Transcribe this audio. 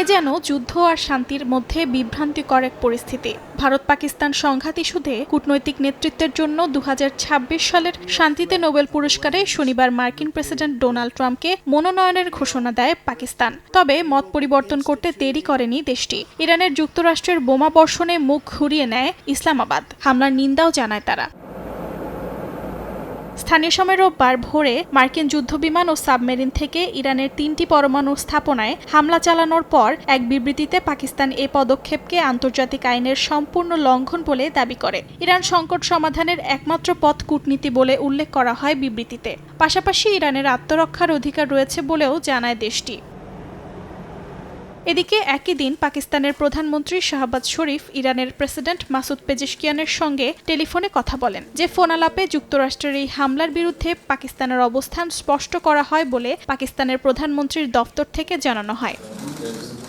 এ যেন যুদ্ধ আর শান্তির মধ্যে বিভ্রান্তিকর এক পরিস্থিতি। ভারত পাকিস্তান সংঘাত ইস্যুতে কূটনৈতিক নেতৃত্বের জন্য দু হাজার ছাব্বিশ সালের শান্তিতে নোবেল পুরস্কারে শনিবার মার্কিন প্রেসিডেন্ট ডোনাল্ড ট্রাম্পকে মনোনয়নের ঘোষণা দেয় পাকিস্তান। তবে মত পরিবর্তন করতে দেরি করেনি দেশটি। ইরানের যুক্তরাষ্ট্রের বোমা বর্ষণে মুখ ঘুরিয়ে নেয় ইসলামাবাদ। হামলার নিন্দাও জানায় তারা। স্থানীয় সময় রোববার ভোরে মার্কিন যুদ্ধবিমান ও সাবমেরিন থেকে ইরানের তিনটি পরমাণু স্থাপনায় হামলা চালানোর পর এক বিবৃতিতে পাকিস্তান এ পদক্ষেপকে আন্তর্জাতিক আইনের সম্পূর্ণ লঙ্ঘন বলে দাবি করে। ইরান সংকট সমাধানের একমাত্র পথ কূটনীতি বলে উল্লেখ করা হয় বিবৃতিতে। পাশাপাশি ইরানের আত্মরক্ষার অধিকার রয়েছে বলেও জানায় দেশটি। এদিকে একই দিন পাকিস্তানের প্রধানমন্ত্রী শাহবাজ শরীফ ইরানের প্রেসিডেন্ট মাসুদ পেজিশকিয়ানের সঙ্গে টেলিফোনে কথা বলেন যে ফোন আলাপে যুক্তরাষ্ট্রের এই হামলার বিরুদ্ধে পাকিস্তানের অবস্থান স্পষ্ট করা হয় বলে পাকিস্তানের প্রধানমন্ত্রীর দফতর থেকে জানানো হয়।